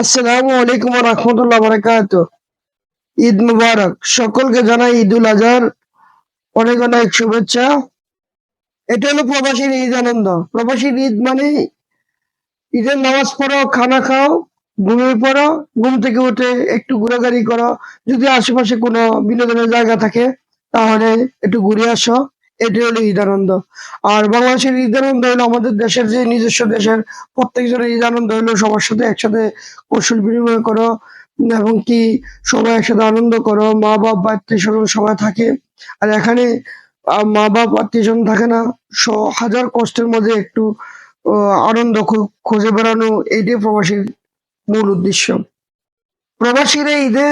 আসসালামু আলাইকুম রহমতুল্লাহ বারাকাত ঈদ মুবারক। সকলকে জানাই ঈদ উল আজহার। অনেক অনেক শুভেচ্ছা। এটা হলো প্রবাসীর ঈদ আনন্দ। প্রবাসীর ঈদ মানে ঈদের নামাজ পড়ো, খানা খাও ঘুমিয়ে পড়ো, ঘুম থেকে উঠে একটু ঘোরাঘুরি করো। যদি আশেপাশে কোনো বিনোদনের জায়গা থাকে, তাহলে একটু ঘুরে আসো। এটি হলো ঈদ আনন্দ আর বাংলাদেশের ঈদ আনন্দ হলো আমাদের দেশের যে নিজস্ব দেশের প্রত্যেকজনের ঈদ আনন্দ হলো সবার সাথে একসাথে কৌশল বিনিময় করো এবং কি সবাই একসাথে আনন্দ করো, মা বাপ, আত্মীয় সবাই থাকে। আর এখানে মা বাপ, আত্মীয় থাকে না হাজার কষ্টের মধ্যে একটু আনন্দ খুঁজে বেড়ানো এইটাই প্রবাসীর মূল উদ্দেশ্য। প্রবাসীরা ঈদে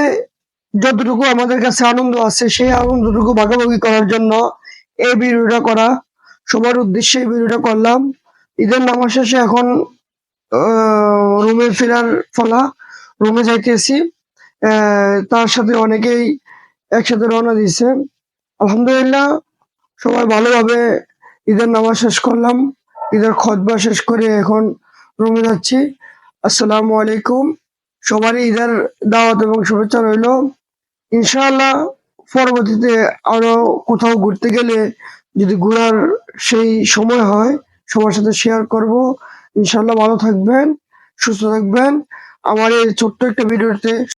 যতটুকু আমাদের কাছে আনন্দ আছে, সেই আনন্দটুকু ভাগাভাগি করার জন্য এই ভিডিওটা করা। সবার উদ্দেশ্যে এই ভিডিওটা করলাম। ঈদের নামাজ শেষে এখন রুমে ফেরার ফলা রুমে যাইতেছি। তার সাথে অনেকেই একসাথে রওনা দিয়েছে। আলহামদুলিল্লাহ, সবাই ভালোভাবে ঈদের নামাজ শেষ করলাম। ঈদের খতবা শেষ করে এখন রুমে যাচ্ছি। আসসালামু আলাইকুম। সবারই ঈদের দাওয়াত এবং শুভেচ্ছা রইল। ইনশাআল্লাহ পরবর্তীতে আরও কোথাও ঘুরতে গেলে যদি ঘোরার সেই সময় হয়, সবার সাথে শেয়ার করব। ইনশাল্লাহ ভালো থাকবেন, সুস্থ থাকবেন। আমার এই ছোট্ট একটা ভিডিওতে